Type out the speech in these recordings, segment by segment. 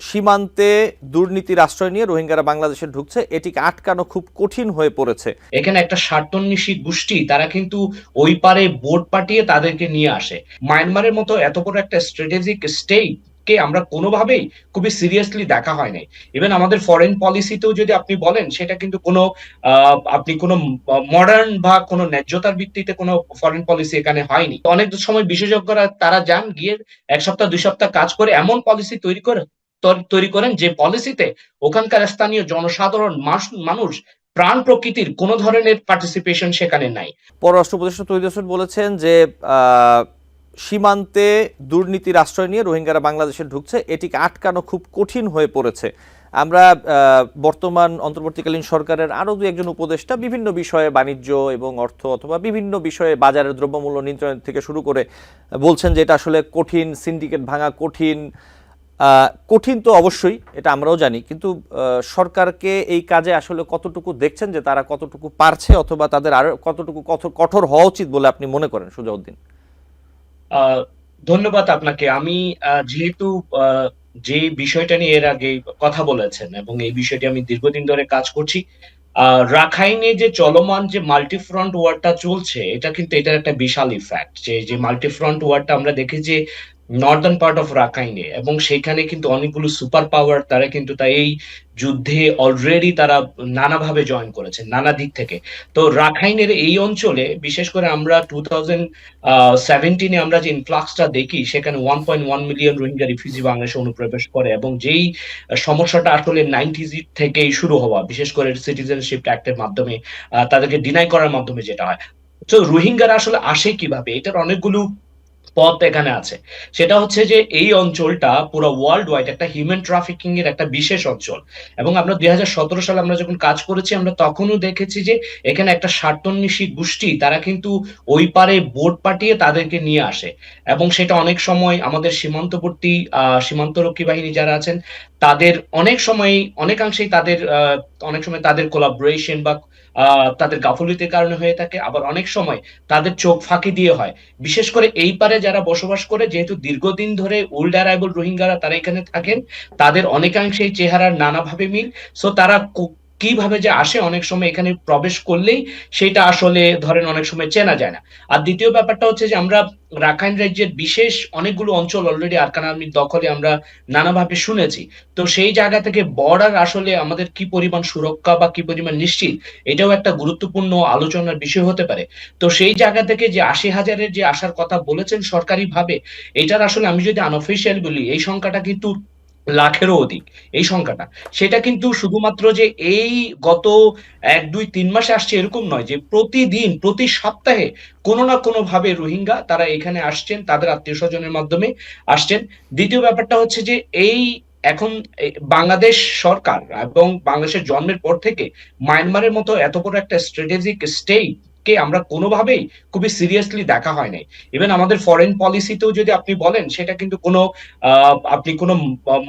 সীমান্তে দুর্নীতির আশ্রয় নিয়ে রোহিঙ্গারা বাংলাদেশে ঢুকছে, এটিকে আটকানো খুব কঠিন হয়ে পড়েছে। এখানে একটা স্বার্থন্বেষী গোষ্ঠী, তারা কিন্তু ওই পারে বোট পাঠিয়ে তাদেরকে নিয়ে আসে। মায়ানমারের মতো এত বড় একটা স্ট্র্যাটেজিক স্টেট কে আমরা কোনোভাবেই খুবই সিরিয়াসলি দেখা হয় নাই। ইভেন আমাদের ফরেন পলিসিতেও যদি আপনি বলেন, সেটা কিন্তু কোনো আপনি কোনো মডার্ন বা কোনো ন্যায্যতার ভিত্তিতে কোনো ফরেন পলিসি এখানে হয়নি। অনেক সময় বিশেষজ্ঞরা, তারা যান গিয়ে এক সপ্তাহ, দুই সপ্তাহ কাজ করে এমন পলিসি তৈরি করে তৈরি- করেন যে পলিসিতে ওখানকার স্থানীয় জনসাধারণ মানুষ প্রাণ প্রকৃতির কোনো ধরনের পার্টিসিপেশন সেখানে নাই। পররাষ্ট্র উপদেষ্টা বলেছেন যে সীমান্তে দুর্নীতির আশ্রয় নিয়ে রোহিঙ্গারা বাংলাদেশে ঢুকছে, এটিকে আটকানো খুব কঠিন হয়ে পড়েছে। আমরা বর্তমান অন্তর্বর্তীকালীন সরকারের আরও দু একজন উপদেষ্টা বিভিন্ন বিষয়ে বাণিজ্য এবং অর্থ অথবা বিভিন্ন বিষয়ে বাজারের দ্রব্যমূল্য নিয়ন্ত্রণ থেকে শুরু করে বলছেন যে এটা আসলে কঠিন সিন্ডিকেট ভাঙা কঠিন কঠিন তো অবশ্যই, এটা আমরাও জানি, কিন্তু সরকারকে এই কাজে আসলে কতটুকু দেখছেন যে তারা কতটুকু পারছে অথবা তাদের আরও কতটুকু কঠোর- হওয়া উচিত বলে আপনি মনে করেন, সুজাউদ্দিন? ধন্যবাদ আপনাকে। আমি যেহেতু যে বিষয়টা নিয়ে এর আগে কথা বলেছেন এবং এই বিষয়টি আমি দীর্ঘদিন ধরে কাজ করছি রাখাইনে যে চলমান যে মাল্টিফ্রন্ট ওয়ারটা চলছে, এটা কিন্তু এটার একটা বিশাল ইফ্যাক্ট যে যে মাল্টি ফ্রন্ট ওয়ারটা আমরা দেখি যে নর্দার্ন পার্ট অফ রাখাইনে এবং সেখানে কিন্তু অনেকগুলো সুপার পাওয়ার তারা কিন্তু তাই এই যুদ্ধে অলরেডি তারা নানাভাবে জয়েন করেছে, নানা দিক থেকে। তো রাখাইনের এই অঞ্চলে, বিশেষ করে আমরা টু থাউজেন্ড সেভেন্টিনে আমরা যে ইনফ্লাক্সটা দেখি, সেখানে one point one million Rohingya refugee বাংলাদেশে অনুপ্রবেশ করে, এবং যেই সমস্যাটা আসলে নাইনটিজ থেকেই শুরু হওয়া, বিশেষ করে সিটিজেনশিপ অ্যাক্টের মাধ্যমে তাদেরকে ডিনাই করার মাধ্যমে যেটা হয়। তো রোহিঙ্গারা আসলে আসে কীভাবে? এটার অনেকগুলো পথ এখানে আছে। সেটা হচ্ছে যে এই অঞ্চলটা পুরো ওয়ার্ল্ড ওয়াইড একটা হিউম্যান ট্রাফিকিং এর একটা বিশেষ অঞ্চল। এবং আমরা দুই হাজার সতেরো সালে আমরা যখন কাজ করেছি, আমরা তখনও দেখেছি যে এখানে একটা স্বার্থন্বেষী গোষ্ঠী, তারা কিন্তু ওই পারে বোট পাঠিয়ে তাদেরকে নিয়ে আসে। এবং সেটা অনেক সময় আমাদের সীমান্তবর্তী, আহ, সীমান্তরক্ষী বাহিনী যারা আছেন, তাদের অনেক সময়, অনেকাংশেই তাদের অনেক সময় তাদের কোলাবোরেশন বা তাদের গাফলিতের কারণে হয়ে থাকে, আবার অনেক সময় তাদের চোখ ফাঁকি দিয়ে হয়। বিশেষ করে এই পারে যারা বসবাস করে, যেহেতু দীর্ঘদিন ধরে ওল্ড অ্যারাইবল রোহিঙ্গারা তারা এখানে থাকেন, তাদের অনেকাংশেই চেহারার নানাভাবে মিল। সো তারা কীভাবে যে আসে, অনেক সময় এখানে প্রবেশ করলেই সেটা আসলে ধরেন অনেক সময় চেনা যায় না। আর দ্বিতীয় ব্যাপারটা হচ্ছে যে আমরা রাখাইন রাজ্যের বিশেষ অনেকগুলো অঞ্চল অলরেডি আরকান আর্মির দখলে আমরা নানাভাবে শুনেছি। তো সেই জায়গা থেকে বর্ডার আসলে আমাদের কি পরিমাণ সুরক্ষা বা কি পরিমাণ নিশ্চিত, এটাও একটা গুরুত্বপূর্ণ আলোচনার বিষয় হতে পারে। তো সেই জায়গা থেকে যে আশি হাজারের যে আসার কথা বলেছেন সরকারি ভাবে এটার আসলে আমি যদি আনঅফিসিয়াল বলি, এই সংখ্যাটা কিন্তু লাখেরও অধিক, এই সংখ্যাটা। সেটা কিন্তু শুধুমাত্র যে এই গত এক, দুই, তিন মাসে আসছে এরকম নয় যে প্রতিদিন, প্রতি সপ্তাহে কোনো না কোনো ভাবে রোহিঙ্গা তারা এখানে আসছেন, তাদের আত্মীয় স্বজনের মাধ্যমে আসছেন। দ্বিতীয় ব্যাপারটা হচ্ছে যে এই এখন বাংলাদেশ সরকার এবং বাংলাদেশের জন্মের পর থেকে মায়ানমারের মতো এত বড় একটা স্ট্র্যাটেজিক স্টেট কে আমরা কোনোভাবেই খুবই সিরিয়াসলি দেখা হয় নাই। ইভেন আমাদের ফরেন পলিসিতেও যদি আপনি বলেন, সেটা কিন্তু কোনো আপনি কোনো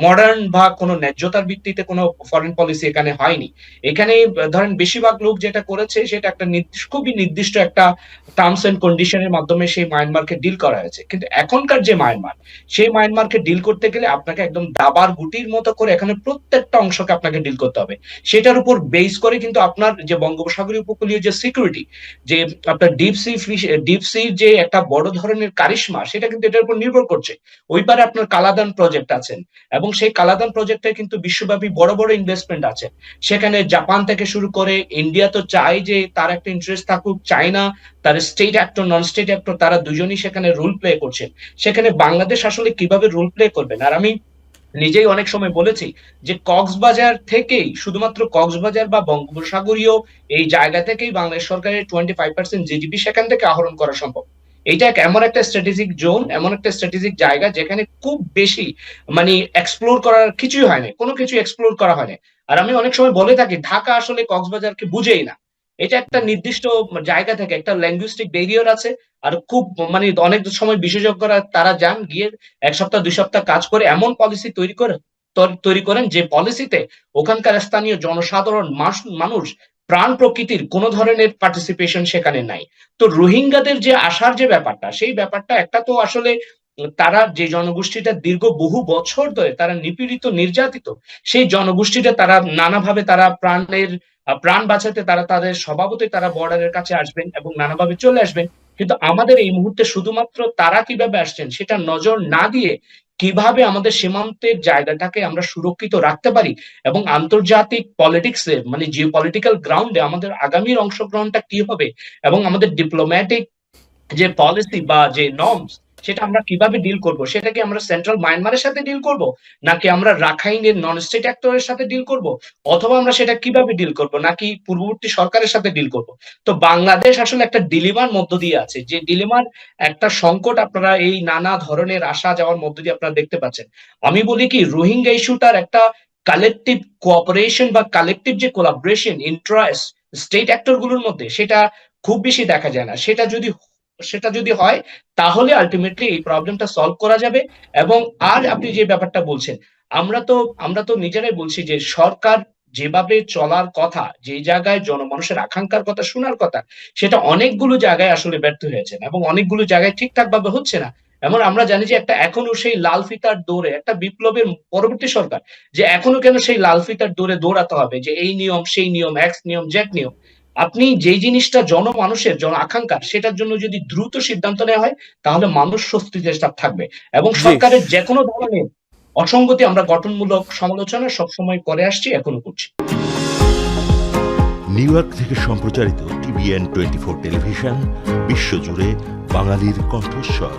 মডার্ন বা কোনো ন্যায্যতার ভিত্তিতে কোনো ফরেন পলিসি এখানে হয়নি। এখানে, ধরেন বেশিরভাগ লোক যেটা করেছে, সেটা একটা খুবই নির্দিষ্ট একটা টার্মস এন্ড কন্ডিশনের মাধ্যমে সেই মায়ানমারকে ডিল করা হয়েছে। কিন্তু এখনকার যে মায়ানমার সেই মায়ানমারকে ডিল করতে গেলে আপনাকে একদম দাবার গুটির মতো করে এখানে প্রত্যেকটা অংশকে আপনাকে ডিল করতে হবে। সেটার উপর বেস করে কিন্তু আপনার যে বঙ্গোপসাগরীয় উপকূলীয় যে সিকিউরিটি যে আপনার deep sea fish deep sea যে একটা বড় ধরনের কারিশমা, সেটা কিন্তু এটার উপর নির্ভর করছে। ওই পারে আপনার কালাদান প্রজেক্ট আছেন এবং সেই কালাদান প্রজেক্টে কিন্তু বিশ্বব্যাপী বড় বড় ইনভেস্টমেন্ট আছে। সেখানে জাপান থেকে শুরু করে ইন্ডিয়া তো চায় যে তার একটা ইন্টারেস্ট থাকুক, চায়না, তার state actor non state actor তারা দুজনই সেখানে রোল প্লে করছেন সেখানে বাংলাদেশ আসলে কীভাবে রোল প্লে করবেন? আর আমি নিজেই অনেক সময় বলেছি যে কক্সবাজার থেকেই, শুধুমাত্র কক্সবাজার বা বঙ্গোপসাগরীয় এই জায়গা থেকেই বাংলাদেশ সরকারের টোয়েন্টি ফাইভ পার্সেন্ট জিডিপি সেখান থেকে আহরণ করা সম্ভব। এটা এমন একটা স্ট্র্যাটেজিক জোন এমন একটা স্ট্র্যাটেজিক জায়গা যেখানে খুব বেশি মানে এক্সপ্লোর করার কিছুই হয় না কোনো কিছু এক্সপ্লোর করা হয় না আর আমি অনেক সময় বলে থাকি, ঢাকা আসলে কক্সবাজারকে বুঝেই না। এটা একটা নির্দিষ্ট জায়গা থেকে একটা ল্যাঙ্গুইস্টিক ব্যারিয়ার আছে। আর খুব মানে অনেক সময় বিশেষজ্ঞরা তারা যান গিয়ে এক সপ্তাহ দুই সপ্তাহ কাজ করে এমন পলিসি তৈরি করে তৈরি করেন যে পলিসিতে ওখানকার স্থানীয় জনসাধারণ মানুষ প্রাণ প্রকৃতির কোন ধরনের পার্টিসিপেশন সেখানে নাই। তো রোহিঙ্গাদের যে আসার যে ব্যাপারটা সেই ব্যাপারটা একটা তো আসলে তারা যে জনগোষ্ঠীটা দীর্ঘ বহু বছর ধরে তারা নিপীড়িত, নির্যাতিত, সেই জনগোষ্ঠীটা তারা নানাভাবে তারা প্রাণের প্রাণ বাঁচাতে তারা তাদের স্বভাবতই তারা বর্ডারের কাছে আসবেন এবং নানাভাবে চলে আসবেন। কিন্তু আমাদের এই মুহূর্তে শুধুমাত্র তারা কীভাবে আসছেন সেটা নজর না দিয়ে কীভাবে আমাদের সীমান্তের জায়গাটাকে আমরা সুরক্ষিত রাখতে পারি এবং আন্তর্জাতিক পলিটিক্স পলিটিক্সে মানে জিও পলিটিক্যাল গ্রাউন্ডে আমাদের আগামীর অংশগ্রহণটা কি হবে এবং আমাদের ডিপ্লোম্যাটিক যে পলিসি বা যে নর্মস সেটা আমরা কীভাবে ডিল করব? সেটা কি আমরা সেন্ট্রাল মায়ানমারের সাথে ডিল করব? নাকি আমরা রাখাইনের নন স্টেট অ্যাক্টরের সাথে ডিল করব? অথবা আমরা সেটা কীভাবে ডিল করব? নাকি পূর্ববর্তী সরকারের সাথে ডিল করব? তো বাংলাদেশ আসলে একটা ডিলিমার মধ্য দিয়ে আছে। যে ডিলিমার একটা সংকট আপনারা এই নানা ধরনের আসা যাওয়ার মধ্য দিয়ে আপনারা দেখতে পাচ্ছেন। আমি বলি কি রোহিঙ্গা ইস্যুটার একটা কালেকটিভ কোঅপারেশন বা কালেকটিভ যে কোলাবরেশন ইন্টারেস্ট স্টেট অ্যাক্টরগুলোর মধ্যে, সেটা খুব বেশি দেখা যায় না। সেটা যদি সেটা যদি হয়, তাহলে আলটিমেটলি এই প্রবলেমটা সলভ করা যাবে। এবং আর আপনি যে ব্যাপারটা বলছেন, আমরা তো আমরা তো নিজেরাই বলছি যে সরকার যেভাবে চলার কথা, যে জায়গায় জনমানুষের আকাঙ্ক্ষার কথা, শোনার কথা, সেটা অনেকগুলো জায়গায় আসলে ব্যর্থ হয়েছেন এবং অনেকগুলো জায়গায় ঠিকঠাক ভাবে হচ্ছে না। এমন আমরা জানি যে একটা এখনও সেই লাল ফিতার দৌড়ে, একটা বিপ্লবের পরবর্তী সরকার, যে এখনও কেন সেই লাল ফিতার দৌড়ে দৌড়াতে হবে, যে এই নিয়ম, সেই নিয়ম এক্স নিয়ম জ্যাক নিয়ম আপনি যেই জিনিসটা জনমানুষের জন আকাঙ্ক্ষা সেটার জন্য যদি দ্রুত সিদ্ধান্ত নেওয়া হয় তাহলে মানুষ স্বস্তিতে থাকবে। এবং সরকারের যে কোনো ধরনের অসঙ্গতি আমরা গঠনমূলক সমালোচনা সবসময় করে আসছি এখনও করছি। নিউ ইয়র্ক থেকে সম্প্রচারিত টিভিএন টোয়েন্টি ফোর টেলিভিশন বিশ্বজুড়ে বাঙালির কণ্ঠস্বর।